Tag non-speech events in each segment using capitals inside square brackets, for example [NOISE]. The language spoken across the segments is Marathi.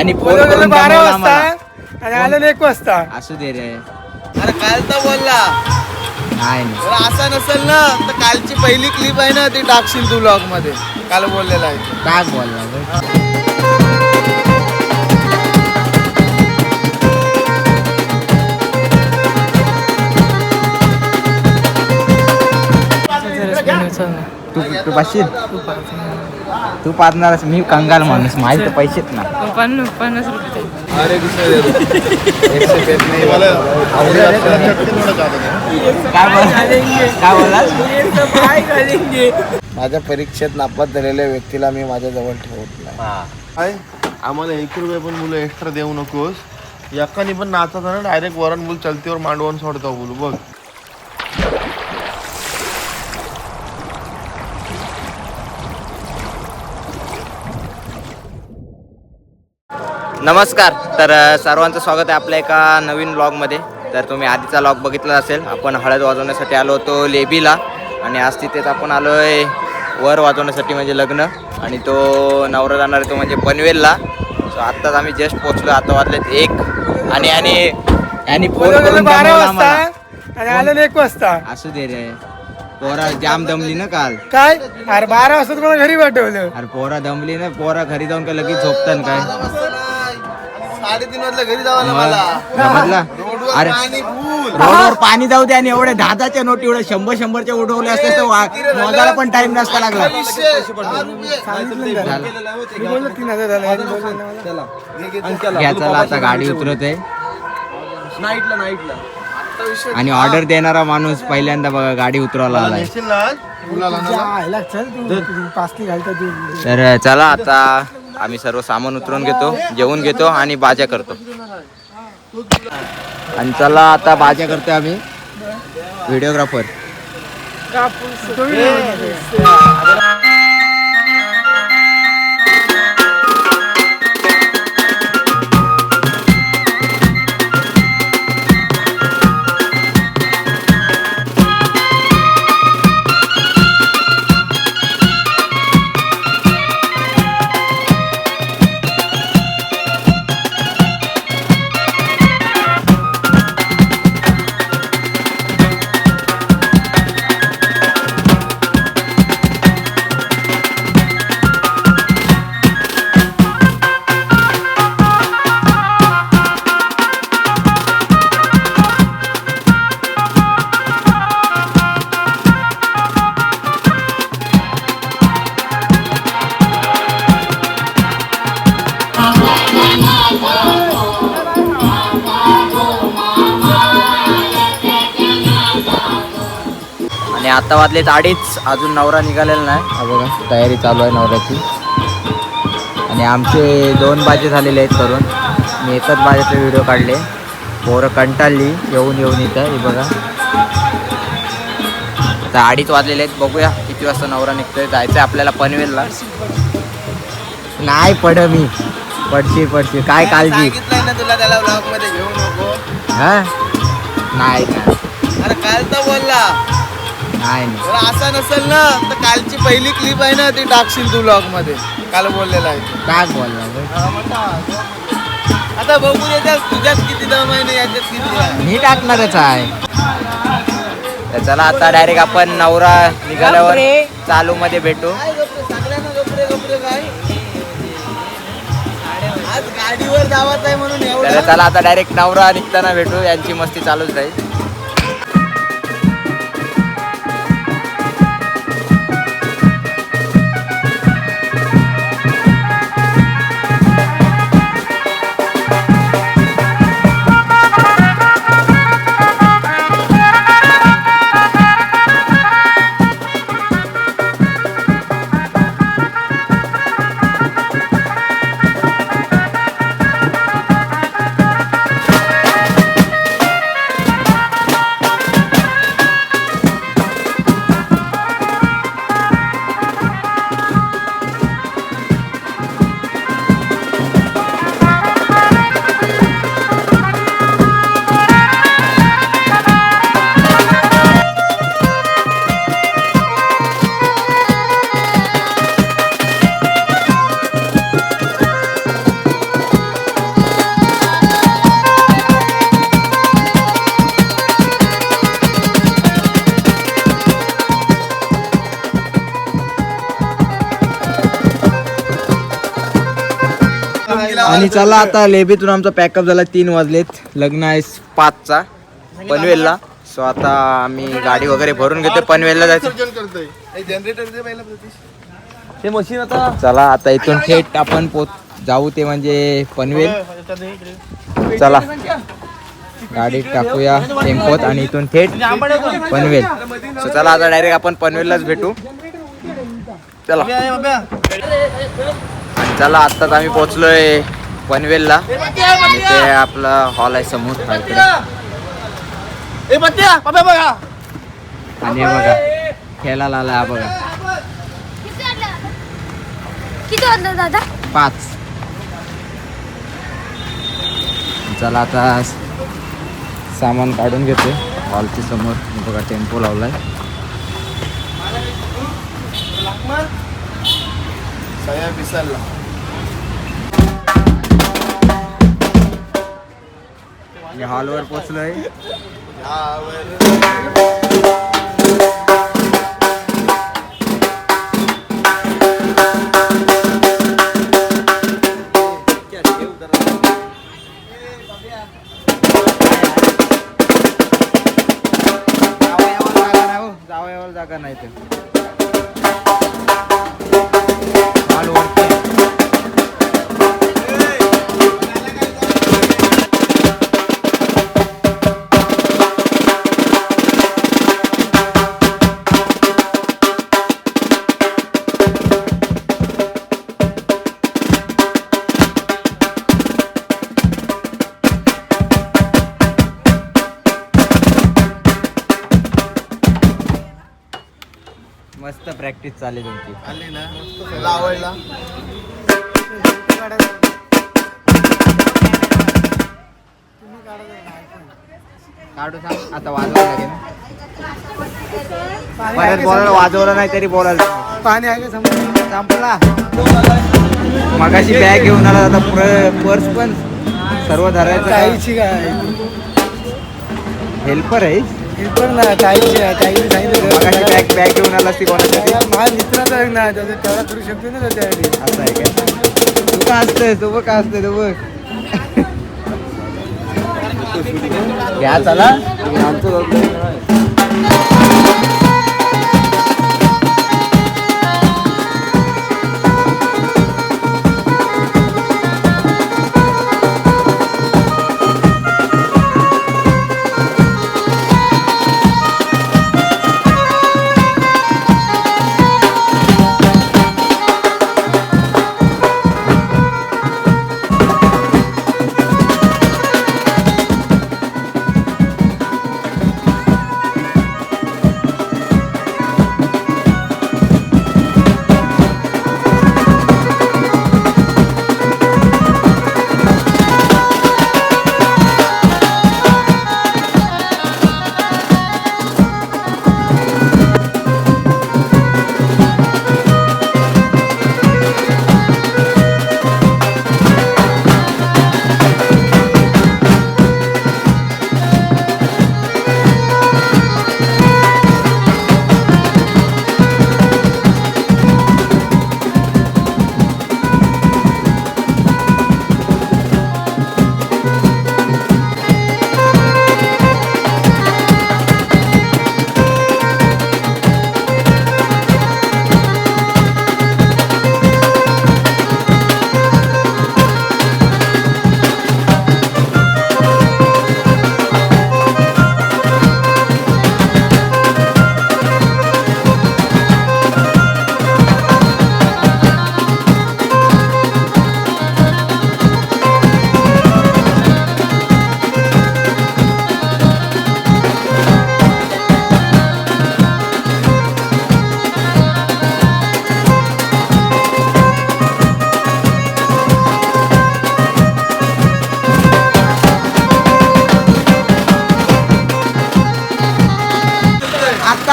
आणि फोन बोलवलेलं करून बारा दमवलं वाजता आम्हाला. आणि आलेलं एक वाजता असू दे रे अरे काल तर बोलला नाही नाही. असा नसेल ना तर कालची पहिली क्लिप आहे ना ती टाकशील तू ब्लॉगमध्ये काल बोललेला आहे. काय बोलला बे? तू तू तू पाजणारच मी कंगाल माणूस माझे तर पैसेच ना. पन्नास पन्नास रुपये. काय काय माझ्या परीक्षेत नापास झालेल्या व्यक्तीला मी माझ्या जवळ ठेवत नाही. काय? आम्हाला एक रुपये पण मुलं एक्स्ट्रा देऊ नकोस. एकाने पण नाचत ना डायरेक्ट वरण बोल चलतीवर मांडवून सोडतो बोलू बघ. नमस्कार. तर सर्वांचं स्वागत आहे आपल्या एका नवीन ब्लॉगमध्ये तर तुम्ही आधीचा लॉग बघितला असेल. आपण हळद वाजवण्यासाठी आलो होतो लेबीला. आणि आज तिथेच आपण आलो आहे वर वाजवण्यासाठी म्हणजे लग्न. आणि तो नवरा जाणार आहे तो म्हणजे पनवेलला. सो आत्ताच आम्ही जस्ट पोचलो आता वाजलेत एक. आणि आणि आणि आलेलं एक वाजता. असू दे रे. पोरा जाम दमली ना काल. काय? अरे बारा वाजता तुम्हाला घरी पाठवलं. अरे पोरा दमली ना. पोरा घरी जाऊन काय लगेच झोपतं काय? साडेतीन वाजता घरी जावं ना मला. समजला रोडवर अरे पाणी फुल. रोडवर पाणी जाऊ दे आणि एवढे दहाच्या नोट एवढे शंभर शंभरच्या उडवले असते तर वा- मोजायला पण टाइम नसता लागला. वीसशे, दहा रुपये. घ्या चला आता गाडी उतरत आहे नाईटला. नाईटला आणि ऑर्डर देणारा माणूस पहिल्यांदा बघा गाडी उतरवायला आलाय. ना तर चला आता. आम्ही सर्व सामान उतरवून घेतो जेवून घेतो आणि बाजा करतो. आणि चला आता बाजा करतोय आम्ही. व्हिडिओग्राफर. आता वाजलेत अडीच. अजून नवरा निघालेला नाही. हा बघा तयारी चालू आहे नवऱ्याची. आणि आमचे दोन बाजे झालेले आहेत करून. मी एकच बाजेचे व्हिडिओ काढले. पोरं कंटाळली येऊन येऊन इथं. हे बघा. आता अडीच वाजलेले आहेत. बघूया किती वाजता नवरा निघतोय. जायचं आहे आपल्याला पनवेलला. नाही पड मी. पडशी पडशी काय काळजी? सांगितलंय ना तुला त्याला ब्लॉगमध्ये घेऊ नको. हा? नाही नाही. अरे काल तर बोलला. नाही. जर असा नसेल ना तर कालची पहिली क्लिप आहे ना ती टाकशील तू ब्लॉगमध्ये. काल बोललेला आहे. काय बोलला बे? आता बघू देतात तुझ्यात किती दम आहे ना याच्यात किती आहे? मी टाकणारच आहे. तर चला आता डायरेक्ट आपण नवरा निघाल्यावर चालू मध्ये भेटू. काय गप्रे सगळ्यांना गप्रे गप्रे काय? आज गाडीवर जावत आहे म्हणून तर एवढं चला आता डायरेक्ट नवरा निघताना भेटू यांची मस्ती चालूच राहील. आणि चला आता लेबीतून आमचा पॅकअप झाला तीन वाजलेत. लग्न आहे पाचचा. पनवेलला. सो आता आम्ही गाडी वगैरे भरून घेतो पनवेलला जायचं. जनरेटर दे पहिला प्रतीश ते मशीन आता चला आता इथून थेट आपण पोच जाऊ ते म्हणजे पनवेल. चला. गाडी टाकूया टेम्पोत आणि इथून थेट पनवेल. सो चला आता डायरेक्ट आपण पनवेललाच भेटू. चला. आणि चला आत्ताच आम्ही पोहोचलोय. पनवेलला. आणि ते आपला हॉल आहे समोर इकडे. बघा. आणि हे बघा खेळायला आला हा बघा. किती वाजलं किती वाजलं दादा? पाच. चला आता सामान काढून घेते. हॉलच्या समोर. बघा टेम्पो लावलाय. सगळ्या पिसाला मी हॉलवर पोचलोय. जावयावर जागा नाही हो, ते मस्त प्रॅक्टिस चालली तुमची. आली ना? लावायला. काढू सांग. आता वाजवायला लागेल. परत बोलायला वाजवलं नाही तरी बोलायला पाणी आहे का समोर? संपला. मगाशी बॅग घेऊन आला आता पर्स पण सर्व धरायचं ताईची काय हेल्पर आहे. पण ना ताईची ताईने सांगितलं बॅग बॅग घेऊन आला ती कोणासाठी? माझ्या मित्राचा लग्न आहे त्याचं तेवढा करू शकतो ना त्याच्यासाठी. असं आहे काय? तू का असतंय तू बघ का असतंय तू बघ घ्या चला. आता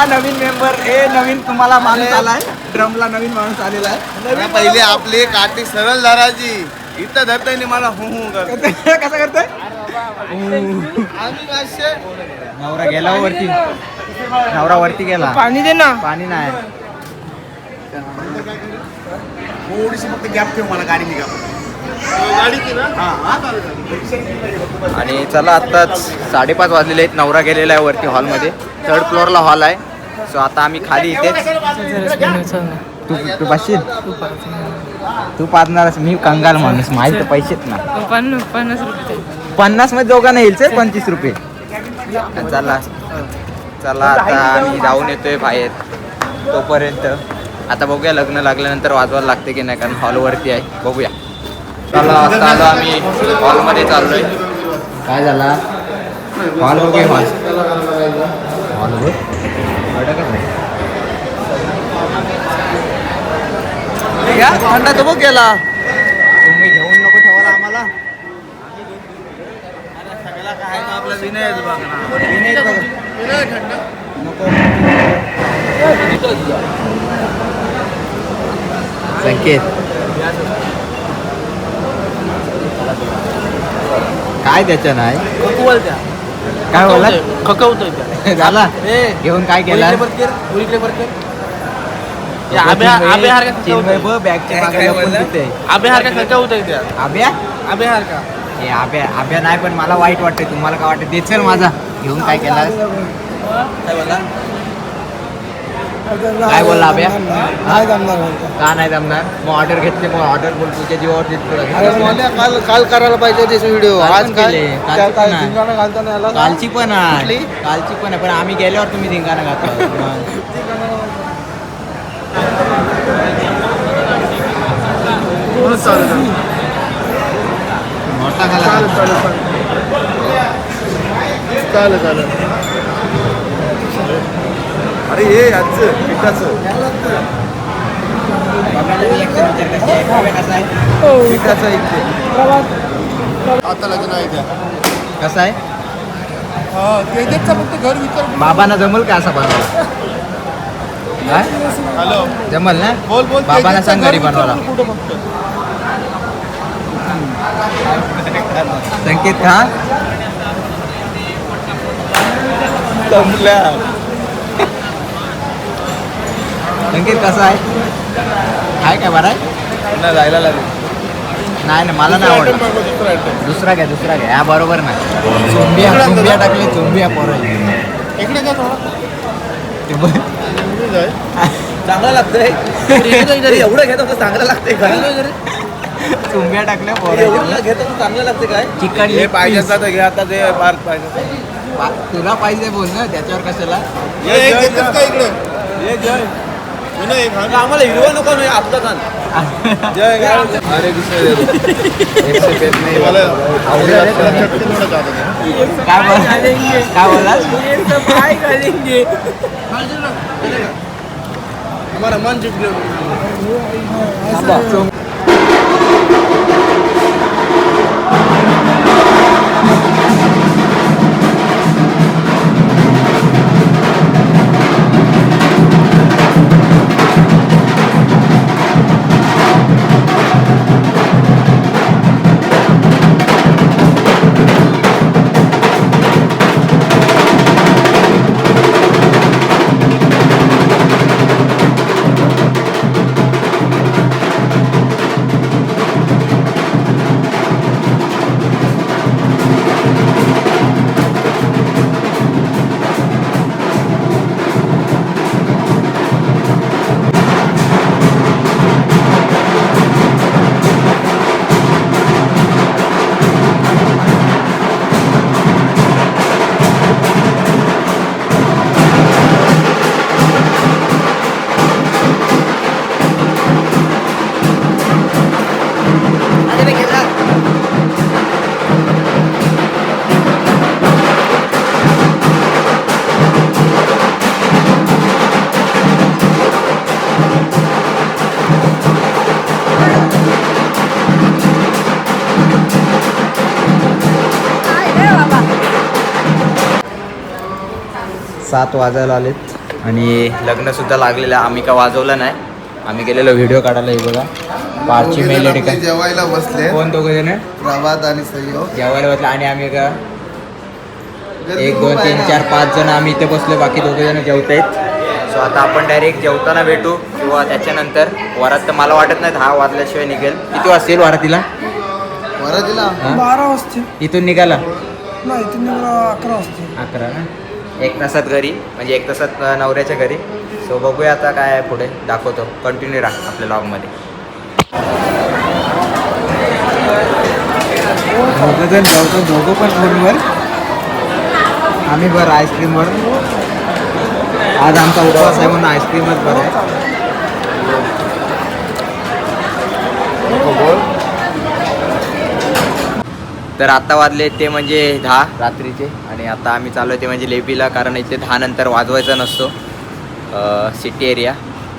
नवीन मेंबर ए नवीन तुम्हाला माणूस आलाय. ड्रमला नवीन माणूस आलेला आहे. पहिले आपली काठी सरळ धरायची. इथं धरता येईल मला हु हु कर [LAUGHS] कसं करतोय? नवरा गेला हो वरती. नवरा वरती गेला. पाणी दे ना. पाणी नाही. थोडीशी फक्त गॅप ठेव मला गाडी निघा आणि चला आत्ताच साडेपाच वाजलेले आहेत. नवरा गेलेला आहे वरती हॉलमध्ये थर्ड फ्लोअरला हॉल आहे. सो आता आम्ही खाली इथे. तू तू बसशील तू पाचणारच मी कंगाल माणूस माझे तर पैसेच ना. पन्नास पन्नास रुपये पन्नासमध्ये दोघांना येईल सर पंचवीस रुपये. चला. चला आता आम्ही जाऊन येतोय बाहेर. तोपर्यंत. आता बघूया लग्न लागल्यानंतर वाजवायला लागते की नाही कारण हॉलवरती आहे. बघूया. चला आता आलो आम्ही. हॉलमध्ये चाललोय. काय झाला? हॉल बघूया हॉल. बघ थंडा तो बघ गेला तुम्ही घेऊन नको ठेवायला आम्हाला. आपला विनय बघ ना विनय बघ. संकेत. काय त्याच्या नाही? काय बोला खकवतोय [LAUGHS] झाला? घेऊन काय केला? चिन्मय बॅगच्या मागे लपून तिथे. का का हे नाही पण मला वाईट वाटतंय. तुम्हाला काय वाटतं देचल माझा. घेऊन काय केला? काय बोला काय बोलला जमणार. म्हणतो. का नाही जमणार? मग ऑर्डर घेतली मग ऑर्डर बोल तुझ्या जीवावर अरे देतो मला काल काल करायला पाहिजे व्हिडिओ काल आज पण काय केले, काल त्या पण काय नाही. धिंगाणा घालताना याला का? कालची पण आहे. कुठली? कालची पण आहे. पण आम्ही गेल्यावर तुम्ही धिंगाणा घातला [LAUGHS] खाला चालेल चालेल अरे हे याचं पिठाचं. पिठाचं इथे आता लग्न आहे त्या कसा आहे? तेजसचा फक्त घर विचार बाबांना जमल का असा बनवायला? हॅलो. जमल ना? बोल बोल बाबांना सांग घर बनवायला. कुठं फक्त संकेत हा? संकेत कसा आहे? आहे काय बरं आहे? जायला लागेल. नाही नाही मला नाही आवडत. दुसरा घ्या दुसरा घ्या. हा बरोबर नाही चोंबिया चोंबिया टाकले चोंबिया पोरं. इकडे. चांगला लागतंय. एवढं घेत चांगलं लागतंय. चोंबिया टाकल्या पोरं एवढं घेत होतं चांगलं लागते काय? चिकन हे पाहिजे तर घे आता ते पार्क पाहिजे तुला पाहिजे बोल ना त्याच्यावर कशाला? ये, एक देतेस का इकडे? विनय, एक हात. आम्हाला हिरवा नको नाही आपलं कान जय अरे मला आवडेल असं चटणी थोडं जातं ते. काय बोल काय बोललास? हमारा मन सात वाजायला आलेत. आणि लग्न सुद्धा लागलेलं आहे. आम्ही का वाजवलं नाही. आम्ही गेलेलो व्हिडिओ काढायला हे बघा. पारची मेलेडी आपले जेवायला बसले. कोण दोघं जण? प्रभात आणि सहयोग जेवायला बसले आणि आम्ही का एक दोन तीन चार पाच जण आम्ही इथे बसलो. बाकी दोघे जण जेवत आहेत. सो आता आपण डायरेक्ट जेवताना भेटू किंवा त्याच्यानंतर वरात तर मला वाटत नाही दहा वाजल्याशिवाय निघेल. किती वाजतील वरातीला? वरातीला? बारा वाजते इथून निघाला? नाही तुम्ही अकरा वाजते अकरा ना? एक तासात घरी म्हणजे एक तासात नवऱ्याच्या घरी. सो बघूया आता काय आहे पुढे. दाखवतो. कंटिन्यू राहा आपल्या लॉगमध्ये जण जाऊतो. दोघं पण फोनवर. आम्ही बरं आईस्क्रीमवर आज आमचा उपवास आहे म्हणून आईस्क्रीमच बरं आहे. तर आता वाजले ते म्हणजे दहा रात्रीचे आणि आता आम्ही चाललो ते म्हणजे लेबीला कारण इथे दहा नंतर वाजवायचा नसतो सिटी एरिया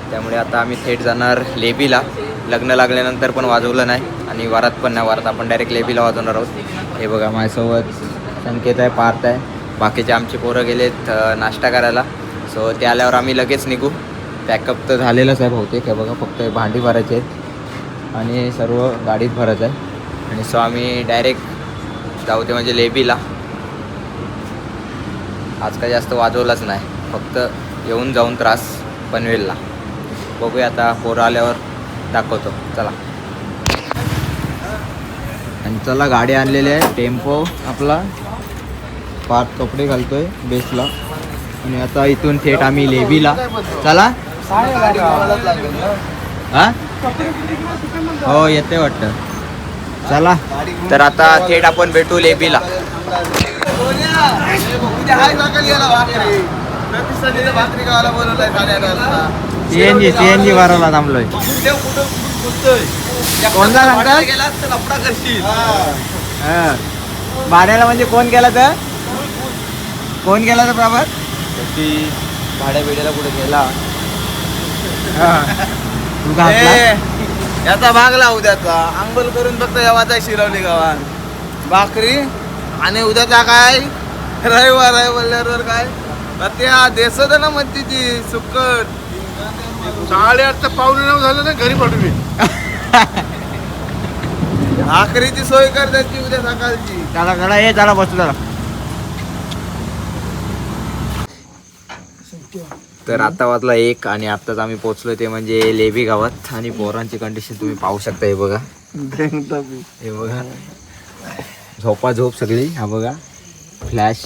त्यामुळे आता आम्ही थेट जाणार लेबीला. लग्न लागल्यानंतर पण वाजवलं नाही आणि वरात पण नाही वरात आपण डायरेक्ट लेबीला वाजवणार आहोत. हे बघा माझ्यासोबत संकेत आहे पार्थ आहे. बाकीचे आमचे पोरं गेलेत नाश्ता करायला. सो ते आल्यावर आम्ही लगेच निघू. पॅकअप तर झालेलंच आहे बहुतेक. हे बघा फक्त भांडी भरायची आहेत. आणि सर्व गाडीत भरायचं आहे. आणि सो आम्ही डायरेक्ट जाऊ ते म्हणजे लेबीला. आज काय जास्त वाजवलाच नाही. फक्त येऊन जाऊन त्रास पनवेलला. बघूया आता पोरं आल्यावर दाखवतो. चला. आणि चला गाडी आणलेली आहे. टेम्पो आपला. पाच कपडे घालतोय बेसला. आणि आता इथून थेट आम्ही लेबीला. चला. हा? हो येते वाटतं. चला. तर आता थेट आपण भेटू लेबीला. उद्या हाय सकाळी याला भाकरी प्रतिष्ठानीचं भाकरी गावाला बोलवलंय साडेआठ वाजता C N G C N G भरायला थांबलोय. कोणता सांगतात? भाड्याला म्हणजे कोण गेला तर? कोण गेला तर प्रभात? भाड्या बिड्याला कुठे गेला? हा. तू घातला? ए, याचा भागला उद्याचा अंघोल करून फक्त येवाचा शिरवली गावात भाकरी आणि उद्याचा काय? रविवार आहे बोलल्यावर काय? त्या देसत ना म्हणते ती सुक्कट साडेआठ तर पावणे नऊ झालं ना घरी पडू मी भाकरीची सोय कर त्याची उद्या सकाळची. चला चला ये चला बसू चला. तर आता वाजला एक आणि आत्ताच आम्ही पोहोचलो ते म्हणजे लेबी गावात. आणि पोरांची कंडिशन तुम्ही पाहू शकता हे बघा. हे बघा. झोपा झोप सगळी हा बघा. फ्लॅश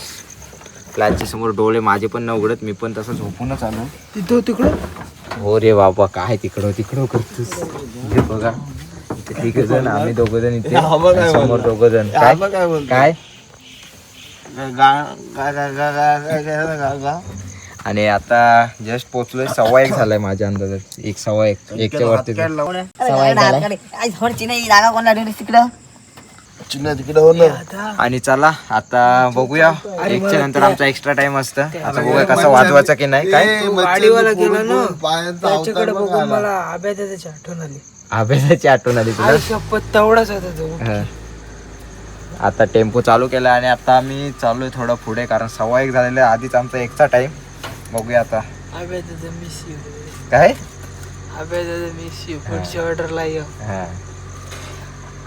फ्लॅशच्या समोर डोळे माझे पण न उघडत मी पण तसं झोपूनच आलो. तिथं तिकडं? हो रे बाबा काय तिकडं तिकडं करतोस? हे बघा. इथे तिघ जण आम्ही दोघ जण इथे. आणि समोर दोघ जण. काय? काय? आणि आता जस्ट पोहोचलोय सव्वा एक झालाय माझ्या अंदाजात. एक सव्वा एक. एकच्या वरती चिन्ह तिकडे हो आणि चला आता बघूया. एकच्या नंतर आमचा एक्स्ट्रा टाइम असतं. आता बघूया कसं वाजवायचं की नाही काय? गाडीवाला गेला ना? पायांचा त्याच्याकडे बघून मला अभ्या त्याची आठवण आली. अभ्यासाची आठवण आली तुला? हा. आता टेम्पो चालू केला आणि आता आम्ही चाललोय थोडं पुढे कारण सव्वा एक झालेला आहे. आधीच आमचा एकचा टाइम बघूया आता. मिस यू काय? मिस यू पुढच्या ऑर्डरला ये. हा.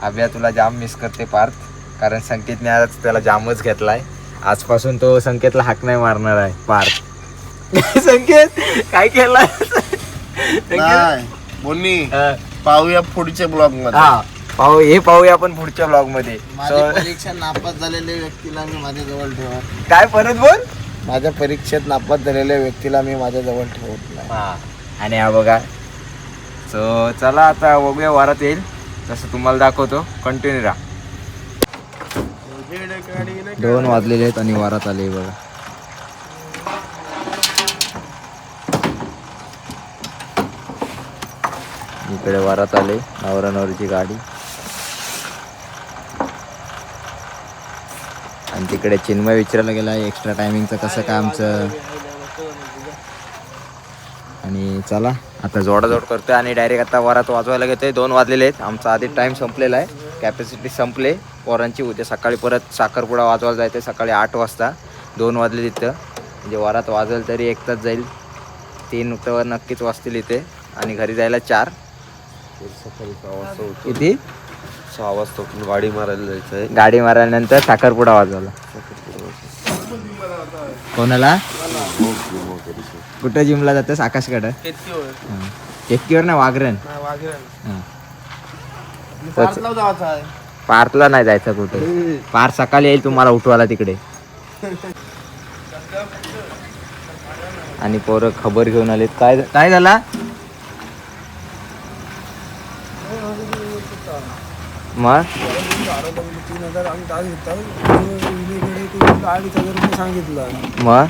अभ्या तुला जाम मिस करते पार्थ. कारण संकेतने आज त्याला जामच घेतलाय. आजपासून तो संकेतला हाक नाही मारणार आहे पार्थ. [LAUGHS] संकेत काय नाही बोलणी. हा. पाहूया पुढच्या ब्लॉगमध्ये. हा. पाहू हे पाहूया आपण पुढच्या ब्लॉगमध्ये. नापास झालेल्या व्यक्तीला मी माझ्या जवळ ठेवा काय परत बोल? माझ्या परीक्षेत नापास झालेल्या व्यक्तीला मी माझ्या जवळ ठेवत नाही. हा. आणि हा बघा. सो चला आता बघूया वारात येईल. तसं तुम्हाला दाखवतो. कंटिन्यू राहा. दोन वाजलेले आहेत आणि वारात आले बघा. इकडे वारात आले. नवरा नवरीची गाडी. आणि तिकडे चिन्मय विचारायला गेला एक्स्ट्रा टायमिंगचं कसं काय आमचं? आणि चला आता जोडाजोड करतोय आणि डायरेक्ट आता वरात वाजवायला घेतोय. दोन वाजलेले आहेत. आमचा आधी टाईम संपलेला आहे. कॅपॅसिटी संपले. पोरांची उद्या सकाळी परत साखरपुडा वाजवायला जायचं सकाळी आठ वाजता. दोन वाजले तिथं. म्हणजे वरात वाजवेल तरी एक तास जाईल. तीन तर नक्कीच वाजतील इथे. आणि घरी जायला चार. किती? सहा वाजता उठून गाडी मारायला जायचंय. गाडी मारल्यानंतर साखरपुडा वाजवला. कोणाला? कुठं जिमला जातस? आकाशकडं? केतकीवर ना वागरण हां. जायचं पार्थला नाही जायचं कुठे. पार सकाळी येईल तुम्हाला उठवायला तिकडे. आणि पोरं खबर घेऊन आलेत. काय काय झाला? मग? तीन हजार आम्ही तास घेतो विनीकडे ते अडीच हजार रुपये सांगितलं मग?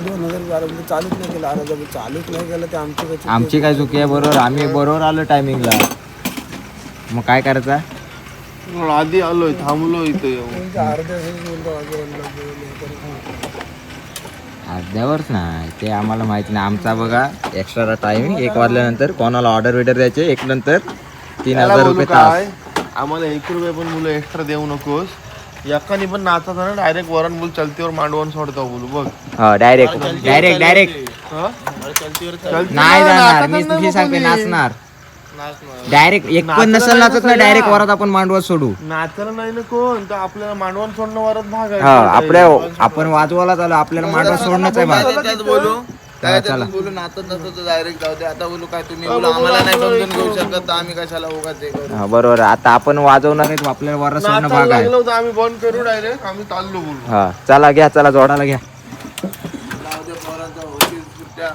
दोन हजार बारा चालूच नाही केलं अरे जर चालूच नाही केलं ते आमची काय चुकी आहे? आमची काय चुकी आहे बरोबर आम्ही बरोबर आलो टायमिंगला मग काय करायचं? म्हणून आधी आलोय थांबलो इथे येऊन. म्हणजे अर्ध्या बोलतो तरी. अर्ध्यावरच नाही ते आम्हाला माहिती नाही. आमचा बघा एक्स्ट्रा टायमिंग एक वाजल्यानंतर कोणाला ऑर्डर विडर द्यायचे एक नंतर तीन हजार रुपये तास. आम्हाला एक रुपये पण मुलं एक्स्ट्रा देऊ नकोस. एकानी पण नाचत ना डायरेक्ट वरण बोल चलतीवर मांडवून सोडतो बोलू बघ. हा डायरेक्ट डायरेक्ट डायरेक्ट हा? नाही जाणार मी मी सांगते नाचणार. डायरेक्ट एक पण नसेल नाचत ना डायरेक्ट वरात आपण मांडवत सोडू. नाचायला नाही ना कोण? तर आपल्याला मांडवण सोडणं वरच भाग आहे. हा आपल्या आपण वाजवायला चालू आपल्याला मांडवत सोडणंच आहे भाग. बोलू. काय नाचत नाचत डायरेक्ट जाऊ दे. आता बोलू काय तुम्ही बोलू आम्हाला नाही समजून घेऊ शकत तर आम्ही कशाला उगाच हे करू? हा, बरोबर. आता आपण वाजवणार आहे आपल्याला नाचायला भाग आहे. लागलं होतं आम्ही बंद करू डायरेक्ट आम्ही चाललो बोलू. हा चला घ्या चला जोडाला घ्या. जाऊ दे पोरांचा सुट्ट्या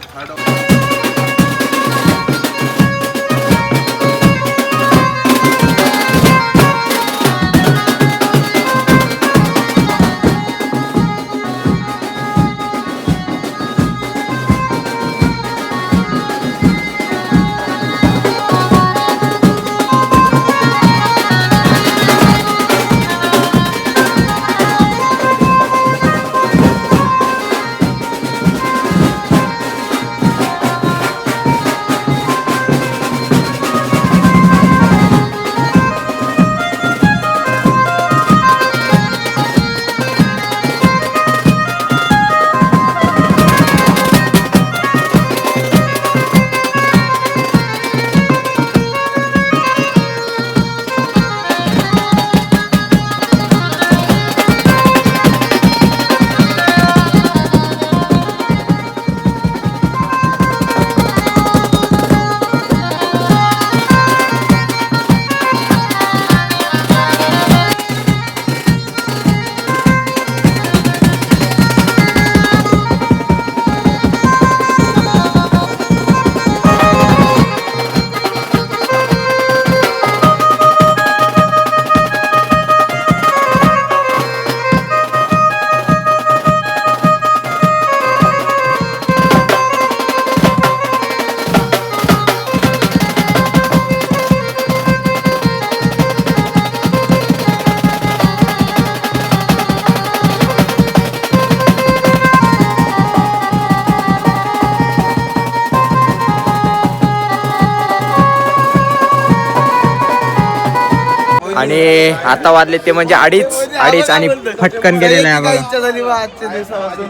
आता वाजले ते म्हणजे अडीच अडीच आणि फटकन गेलेलं आहे काय बघा. इच्छा झाली बा आजच्या दिवसापासून.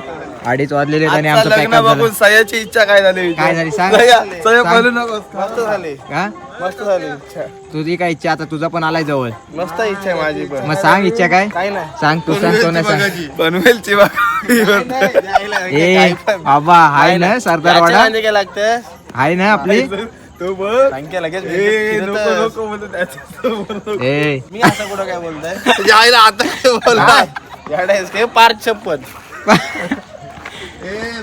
अडीच वाजलेले आणि आजचं आमचं लग्न पॅकअप बघून झालं. सयाची इच्छा काय झाली काय झाली? सांग. सया सया सांग. बोलू नकोस मस्त झाली. का मस्त झाली इच्छा. तुझी काय इच्छा? आता तुझा पण आलाय जवळ. मस्त इच्छा आहे माझी पण. मग सांग इच्छा काय? काय नाही. सांग तू सांग तो नाही सांग. पनवेलची ए बाबा हाय ना सरदार वाडा काय लागतं हाय ना आपली? तो बघ. सांगते लगेच नको नको बोलतो ए. मी असं कुठं काय बोलताय? जायला [LAUGHS] आता काय बोलताय याडायस काय पार्क शपथ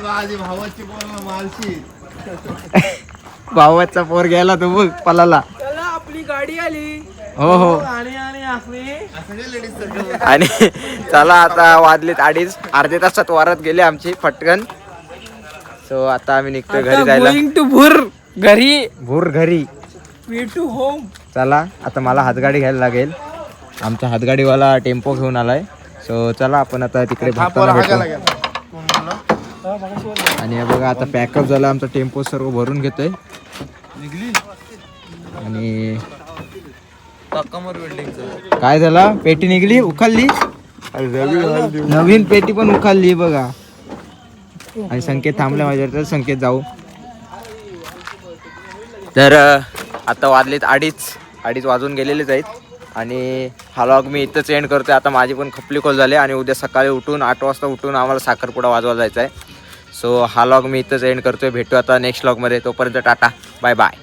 माझी [LAUGHS] भावाची बोल मालशी. भावाचा पोर गेला तो बघ पलाला. आपली गाडी आली. हो हो. आणि आणि असली. आणि चला आता वाजलेत अडीच अर्धे तासात वारात गेले आमची फटकन सो आता आम्ही निघतोय घरी जायला. टू भूर. घरी. भूर घरी. वे टू होम चला आता मला हातगाडी घ्यायला लागेल. आमचा हातगाडीवाला टेम्पो घेऊन आलाय. सो चला आपण आता तिकडे भेटू. आणि हे बघा आता पॅकअप झाला आमचा टेम्पो सर्व भरून घेतोय. आणि काय झाला? पेटी निघली उखालली? नवीन पेटी पण उखालली बघा. आणि संकेत थांबले माझ्यावर तर संकेत जाऊ. तर आता वाजलेत अडीच. अडीच वाजून गेलेलेच आहेत. आणि हा लॉग मी इथंच एंड करतोय. आता माझी पण खपली खोल झाली आणि उद्या सकाळी उठून आठ वाजता उठून आम्हाला साखरपुडा वाजवायला जायचा आहे. सो हा लॉग मी इथंच एंड करतोय. भेटू आता नेक्स्ट लॉगमध्ये तोपर्यंत टाटा. Bye bye